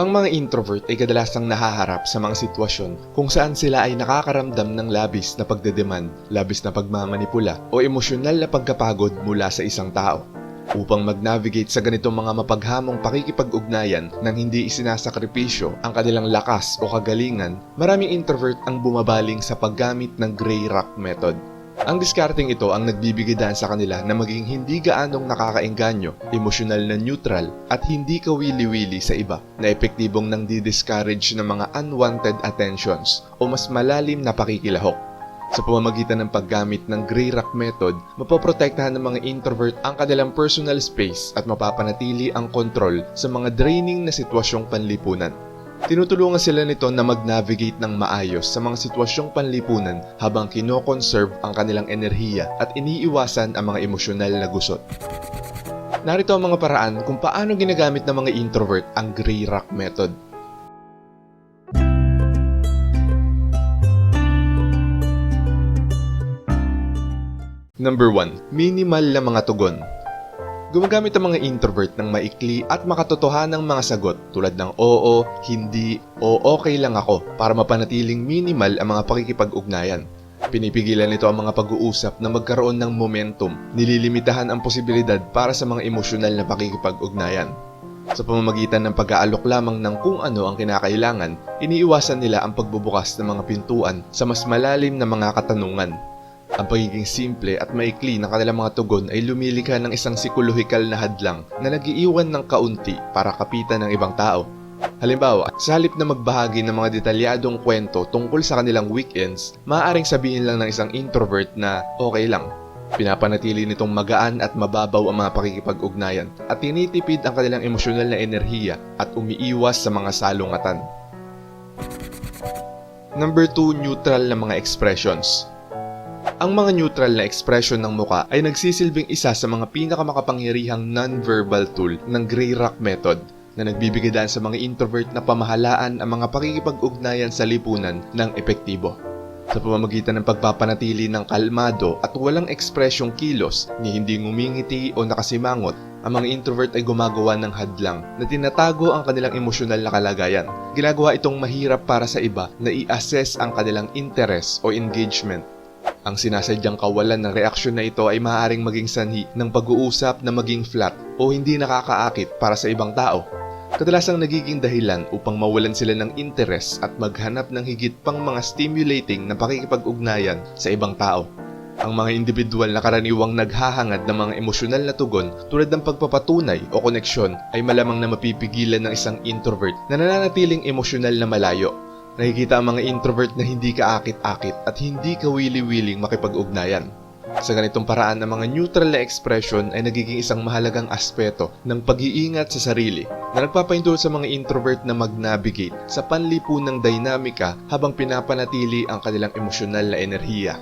Ang mga introvert ay kadalasang nahaharap sa mga sitwasyon kung saan sila ay nakakaramdam ng labis na pagdedemand, labis na pagmamanipula o emosyonal na pagkapagod mula sa isang tao. Upang mag-navigate sa ganitong mga mapaghamong pakikipag-ugnayan nang hindi isinasakripisyo ang kanilang lakas o kagalingan, maraming introvert ang bumabaling sa paggamit ng Grey Rock Method. Ang discarding ito ang nagbibigay daan sa kanila na maging hindi gaanong nakakaengganyo, emosyonal na neutral, at hindi kawili-wili sa iba na epektibong nang di-discourage ng mga unwanted attentions o mas malalim na pakikilahok. Sa pamamagitan ng paggamit ng Grey Rock Method, mapoprotektahan ng mga introvert ang kanilang personal space at mapapanatili ang kontrol sa mga draining na sitwasyong panlipunan. Tinutulungan sila nito na mag-navigate ng maayos sa mga sitwasyong panlipunan habang kinokonserve ang kanilang enerhiya at iniiwasan ang mga emosyonal na gusot. Narito ang mga paraan kung paano ginagamit ng mga introvert ang Grey Rock Method. Number 1. Minimal na mga tugon. Gumagamit ang mga introvert ng maikli at makatotohanang mga sagot tulad ng oo, hindi, o okay lang ako para mapanatiling minimal ang mga pakikipag-ugnayan. Pinipigilan nito ang mga pag-uusap na magkaroon ng momentum, nililimitahan ang posibilidad para sa mga emosyonal na pakikipag-ugnayan. Sa pamamagitan ng pag-aalok lamang ng kung ano ang kinakailangan, iniiwasan nila ang pagbubukas ng mga pintuan sa mas malalim na mga katanungan ang pagiging simple at maikli ng kanilang mga tugon ay lumilikha ng isang psikolohikal na hadlang na nagiiwan ng kaunti para kapitan ng ibang tao. Halimbawa, sa halip na magbahagi ng mga detalyadong kwento tungkol sa kanilang weekends, maaaring sabihin lang ng isang introvert na okay lang. Pinapanatili nitong magaan at mababaw ang mga pakikipag-ugnayan at tinitipid ang kanilang emosyonal na enerhiya at umiiwas sa mga salungatan. Number 2, neutral na mga expressions. Ang mga neutral na ekspresyon ng muka ay nagsisilbing isa sa mga pinakamakapangyarihang non-verbal tool ng Grey Rock Method na nagbibigay daan sa mga introvert na pamahalaan ang mga pakikipag-ugnayan sa lipunan ng epektibo. Sa pamamagitan ng pagpapanatili ng kalmado at walang ekspresyong kilos ni hindi ngumingiti o nakasimangot, ang mga introvert ay gumagawa ng hadlang na tinatago ang kanilang emosyonal na kalagayan. Ginagawa itong mahirap para sa iba na i-assess ang kanilang interest o engagement ang sinasadyang kawalan ng reaksyon na ito ay maaaring maging sanhi ng pag-uusap na maging flat o hindi nakakaakit para sa ibang tao. Kadalasang nagiging dahilan upang mawalan sila ng interes at maghanap ng higit pang mga stimulating na pakikipag-ugnayan sa ibang tao. Ang mga individual na karaniwang naghahangad ng mga emosyonal na tugon tulad ng pagpapatunay o koneksyon ay malamang na mapipigilan ng isang introvert na nananatiling emosyonal na malayo Nakikita ang mga introvert na hindi kaakit-akit at hindi kawili-wiling makipag-ugnayan. Sa ganitong paraan, ang mga neutral na expression ay nagiging isang mahalagang aspeto ng pag-iingat sa sarili na nagpapaintulot sa mga introvert na mag-navigate sa panlipunang dinamika habang pinapanatili ang kanilang emosyonal na enerhiya.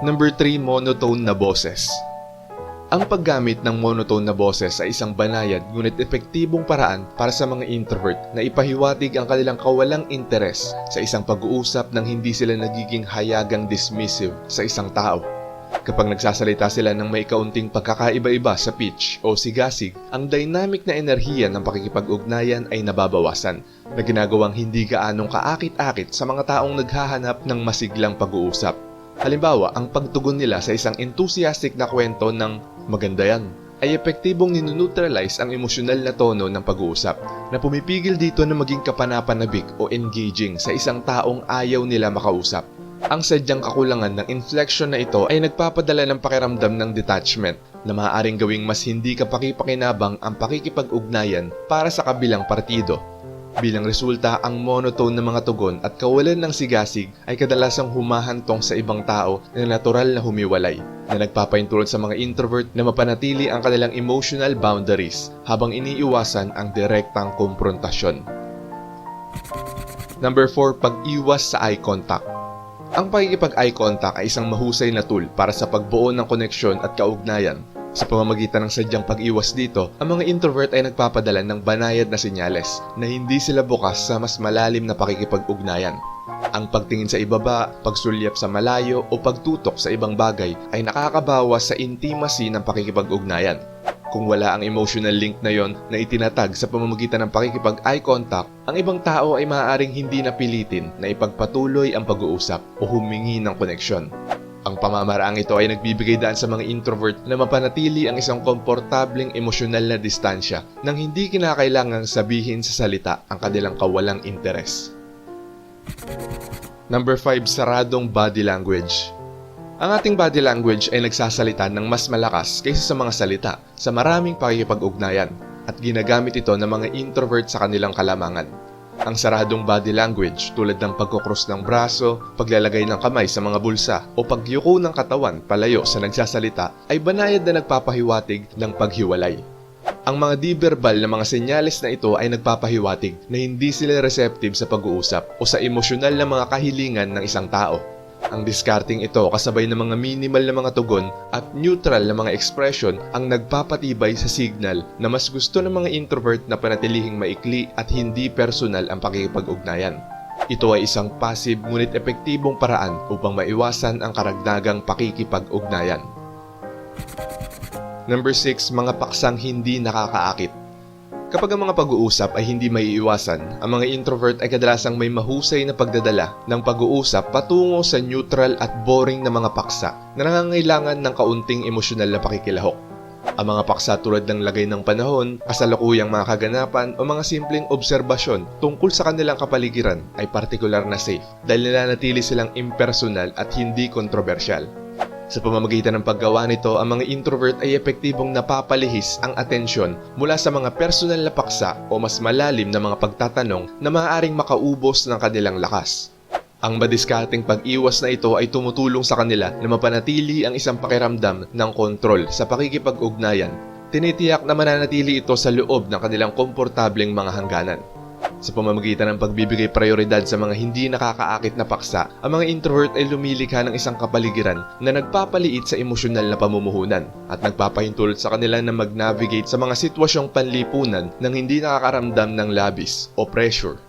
Number 3, monotone na boses. Ang paggamit ng monotone na boses ay isang banayad ngunit epektibong paraan para sa mga introvert na ipahiwatig ang kanilang kawalang interes sa isang pag-uusap nang hindi sila nagiging hayagang dismissive sa isang tao. Kapag nagsasalita sila ng may kaunting pagkakaiba-iba sa pitch o sigasig, ang dynamic na enerhiya ng pakikipag-ugnayan ay nababawasan na ginagawang hindi gaanong kaakit-akit sa mga taong naghahanap ng masiglang pag-uusap. Halimbawa, ang pagtugon nila sa isang enthusiastic na kwento ng maganda yan, ay epektibong ninuneutralize ang emosyonal na tono ng pag-uusap na pumipigil dito na maging kapanapanabik o engaging sa isang taong ayaw nila makausap. Ang sadyang kakulangan ng inflection na ito ay nagpapadala ng pakiramdam ng detachment na maaaring gawing mas hindi kapakipakinabang ang pakikipag-ugnayan para sa kabilang partido Bilang resulta, ang monotone ng mga tugon at kawalan ng sigasig ay kadalasang humahantong sa ibang tao na natural na humiwalay, na nagpapaintulot sa mga introvert na mapanatili ang kanilang emotional boundaries habang iniiwasan ang direktang komprontasyon. Number 4, pag-iwas sa eye contact. Ang pakikipag-eye contact ay isang mahusay na tool para sa pagbuo ng koneksyon at kaugnayan sa pamamagitan ng sadyang pag-iwas dito, ang mga introvert ay nagpapadala ng banayad na senyales na hindi sila bukas sa mas malalim na pakikipag-ugnayan. Ang pagtingin sa ibaba, pagsulyap sa malayo o pagtutok sa ibang bagay ay nakakabawas sa intimacy ng pakikipag-ugnayan. Kung wala ang emotional link na yon na itinatag sa pamamagitan ng pakikipag-eye contact, ang ibang tao ay maaaring hindi napilitin na ipagpatuloy ang pag-uusap o humingi ng koneksyon. Ang pamamaraang ito ay nagbibigay daan sa mga introvert na mapanatili ang isang komportableng emosyonal na distansya nang hindi kinakailangang sabihin sa salita ang kanilang kawalang interes. Number 5, saradong body language. Ang ating body language ay nagsasalita ng mas malakas kaysa sa mga salita sa maraming pakikipag-ugnayan at ginagamit ito ng mga introvert sa kanilang kalamangan. Ang saradong body language tulad ng pagkukros ng braso, paglalagay ng kamay sa mga bulsa o pagyuko ng katawan palayo sa nagsasalita ay banayad na nagpapahiwatig ng paghiwalay. Ang mga di-verbal na mga senyales na ito ay nagpapahiwatig na hindi sila receptive sa pag-uusap o sa emosyonal na mga kahilingan ng isang tao. Ang discarding ito kasabay ng mga minimal na mga tugon at neutral na mga expression ang nagpapatibay sa signal na mas gusto ng mga introvert na panatilihing maikli at hindi personal ang pakikipag-ugnayan. Ito ay isang passive ngunit epektibong paraan upang maiwasan ang karagdagang pakikipag-ugnayan. Number 6, mga paksang hindi nakakaakit. Kapag ang mga pag-uusap ay hindi may iiwasan, ang mga introvert ay kadalasang may mahusay na pagdadala ng pag-uusap patungo sa neutral at boring na mga paksa na nangangailangan ng kaunting emosyonal na pakikilahok. Ang mga paksa tulad ng lagay ng panahon, kasalukuyang mga kaganapan o mga simpleng obserbasyon tungkol sa kanilang kapaligiran ay partikular na safe dahil nananatili silang impersonal at hindi kontrobersyal. Sa pamamagitan ng paggawa nito, ang mga introvert ay epektibong napapalihis ang atensyon mula sa mga personal na paksa o mas malalim na mga pagtatanong na maaaring makaubos ng kanilang lakas. Ang madiskarteng pag-iwas na ito ay tumutulong sa kanila na mapanatili ang isang pakiramdam ng kontrol sa pakikipag-ugnayan. Tinitiyak na mananatili ito sa loob ng kanilang komportableng mga hangganan. Sa pamamagitan ng pagbibigay prioridad sa mga hindi nakakaakit na paksa, ang mga introvert ay lumilikha ng isang kapaligiran na nagpapaliit sa emosyonal na pamumuhunan at nagpapahintulot sa kanila na mag-navigate sa mga sitwasyong panlipunan nang hindi nakakaramdam ng labis o pressure.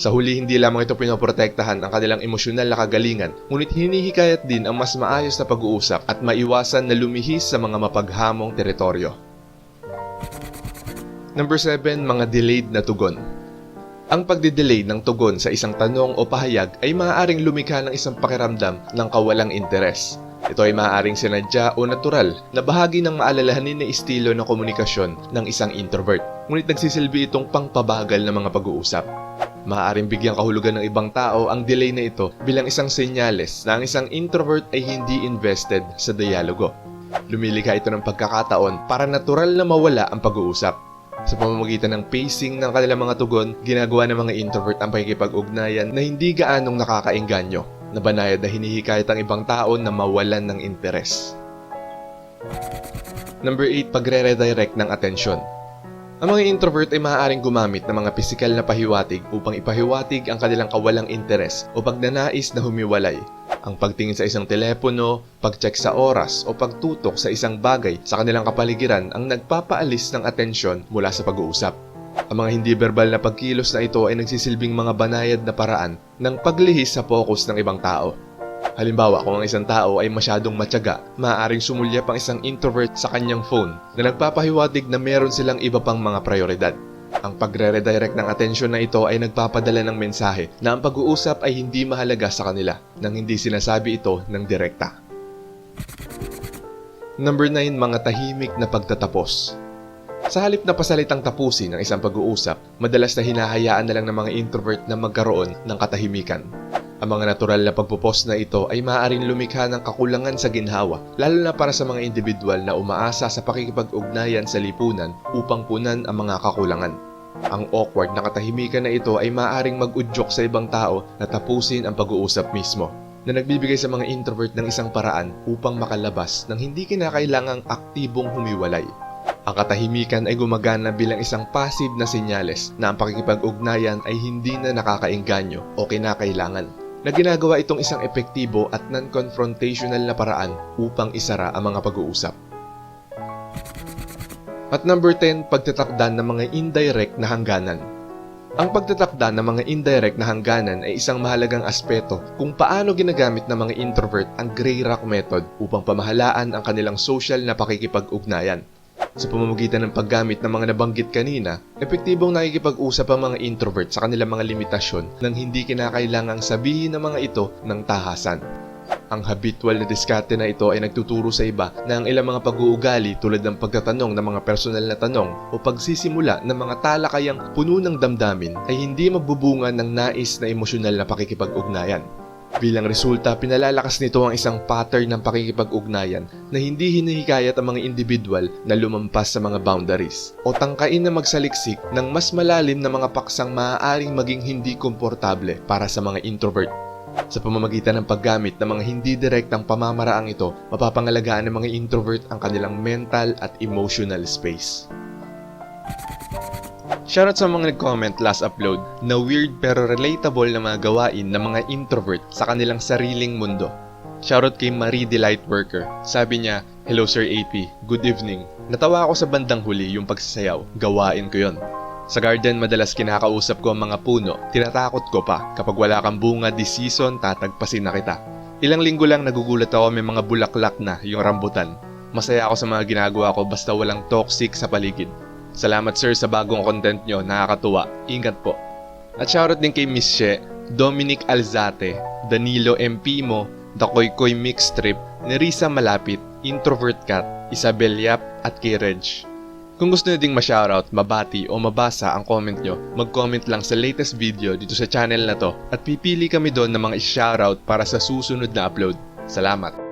Sa huli, hindi lamang ito pinoprotektahan ang kanilang emosyonal na kagalingan, ngunit hinihikayat din ang mas maayos na pag-uusap at maiwasan na lumihis sa mga mapaghamong teritoryo. Number 7, mga delayed na tugon. Ang pagdidelay ng tugon sa isang tanong o pahayag ay maaaring lumikha ng isang pakiramdam ng kawalang interes. Ito ay maaaring sinadya o natural na bahagi ng maalalahanin na estilo ng komunikasyon ng isang introvert. Ngunit nagsisilbi itong pangpabagal ng mga pag-uusap. Maaaring bigyang kahulugan ng ibang tao ang delay na ito bilang isang senyales na ang isang introvert ay hindi invested sa dialogo. Lumilikha ito ng pagkakataon para natural na mawala ang pag-uusap. Sa pamamagitan ng pacing ng kanilang mga tugon, ginagawa ng mga introvert ang pakikipag-ugnayan na hindi gaanong nakakainganyo, na banayad na hinihikayat ang ibang tao na mawalan ng interes. Number 8, pagre-redirect ng atensyon. Ang mga introvert ay maaaring gumamit ng mga pisikal na pahiwatig upang ipahiwatig ang kanilang kawalang interes o pagnanais na humiwalay. Ang pagtingin sa isang telepono, pag-check sa oras o pagtutok sa isang bagay sa kanilang kapaligiran ang nagpapaalis ng atensyon mula sa pag-uusap. Ang mga hindi verbal na pagkilos na ito ay nagsisilbing mga banayad na paraan ng paglihis sa focus ng ibang tao. Halimbawa, kung ang isang tao ay masyadong matyaga, maaaring sumulyap ang isang introvert sa kanyang phone na nagpapahiwatig na meron silang iba pang mga prioridad. Ang pagre-redirect ng atensyon na ito ay nagpapadala ng mensahe na ang pag-uusap ay hindi mahalaga sa kanila nang hindi sinasabi ito ng direkta. Number 9, mga tahimik na pagtatapos. Sa halip na pasalitang tapusin ng isang pag-uusap, madalas na hinahayaan na lang ng mga introvert na magkaroon ng katahimikan. Ang mga natural na pagpupost na ito ay maaaring lumikha ng kakulangan sa ginhawa, lalo na para sa mga individual na umaasa sa pakikipag-ugnayan sa lipunan upang punan ang mga kakulangan. Ang awkward na katahimikan na ito ay maaaring mag-udyok sa ibang tao na tapusin ang pag-uusap mismo, na nagbibigay sa mga introvert ng isang paraan upang makalabas ng hindi kinakailangang aktibong humiwalay. Ang katahimikan ay gumagana bilang isang passive na senyales na ang pakikipag-ugnayan ay hindi na nakakainganyo o kinakailangan na ginagawa itong isang epektibo at non-confrontational na paraan upang isara ang mga pag-uusap. At number 10, pagtatakda ng mga indirect na hangganan. Ang pagtatakda ng mga indirect na hangganan ay isang mahalagang aspeto kung paano ginagamit ng mga introvert ang gray rock method upang pamahalaan ang kanilang social na pakikipag-ugnayan. Sa pamamagitan ng paggamit ng mga nabanggit kanina, epektibong nakikipag-usap ang mga introvert sa kanilang mga limitasyon nang hindi kinakailangang sabihin ng mga ito ng tahasan. Ang habitual na diskarte na ito ay nagtuturo sa iba na ang ilang mga pag-uugali tulad ng pagtatanong ng mga personal na tanong o pagsisimula ng mga talakayang puno ng damdamin ay hindi magbubunga ng nais na emosyonal na pakikipag-ugnayan. Bilang resulta, pinalalakas nito ang isang pattern ng pakikipag-ugnayan na hindi hinihikayat ang mga individual na lumampas sa mga boundaries o tangkain na magsaliksik ng mas malalim na mga paksang maaaring maging hindi komportable para sa mga introvert. Sa pamamagitan ng paggamit ng mga hindi direktang pamamaraang ito, mapapangalagaan ng mga introvert ang kanilang mental at emotional space. Shoutout sa mga nag-comment last upload na weird pero relatable na mga gawain ng mga introvert sa kanilang sariling mundo. Shoutout kay Marie Delight Worker. Sabi niya, Hello Sir AP, good evening. Natawa ako sa bandang huli yung pagsasayaw. Gawain ko yon. Sa garden, madalas kinakausap ko ang mga puno. Tinatakot ko pa. Kapag wala kang bunga this season, tatagpasin na kita. Ilang linggo lang nagugulat ako may mga bulaklak na yung rambutan. Masaya ako sa mga ginagawa ko basta walang toxic sa paligid. Salamat sir sa bagong content nyo, nakakatuwa. Ingat po. At shoutout din kay Miss She, Dominic Alzate, Danilo M. Pimo, Dakoy Koy Mix Trip, Nerissa Malapit, Introvert Cat, Isabel Yap at kay Reg. Kung gusto nyo ding ma-shoutout, mabati o mabasa ang comment nyo, mag-comment lang sa latest video dito sa channel na to at pipili kami doon ng mga i-shoutout para sa susunod na upload. Salamat!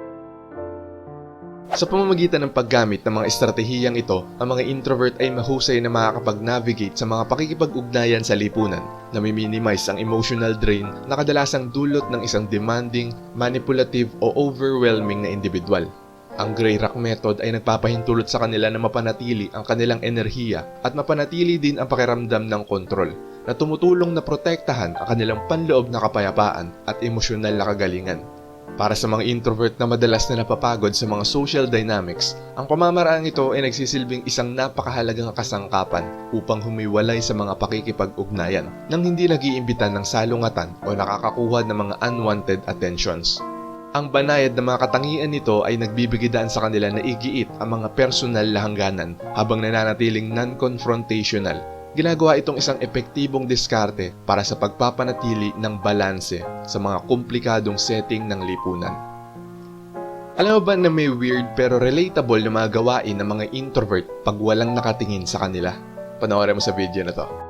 Sa pamamagitan ng paggamit ng mga estratehiyang ito, ang mga introvert ay mahusay na makakapag-navigate sa mga pakikipag-ugnayan sa lipunan, na minimize ang emotional drain na kadalasang dulot ng isang demanding, manipulative o overwhelming na individual. Ang Grey Rock Method ay nagpapahintulot sa kanila na mapanatili ang kanilang enerhiya at mapanatili din ang pakiramdam ng kontrol na tumutulong na protektahan ang kanilang panloob na kapayapaan at emosyonal na kagalingan. Para sa mga introvert na madalas na napapagod sa mga social dynamics, ang pamamaraang ito ay nagsisilbing isang napakahalagang kasangkapan upang humiwalay sa mga pakikipag-ugnayan nang hindi nag-iimbitan ng salungatan o nakakakuha ng mga unwanted attentions. Ang banayad na mga katangian nito ay nagbibigidaan sa kanila na igiit ang mga personal na hangganan habang nananatiling non-confrontational ginagawa itong isang epektibong diskarte para sa pagpapanatili ng balanse sa mga komplikadong setting ng lipunan. Alam mo ba na may weird pero relatable na mga gawain ng mga introvert pag walang nakatingin sa kanila? Panoorin mo sa video na to.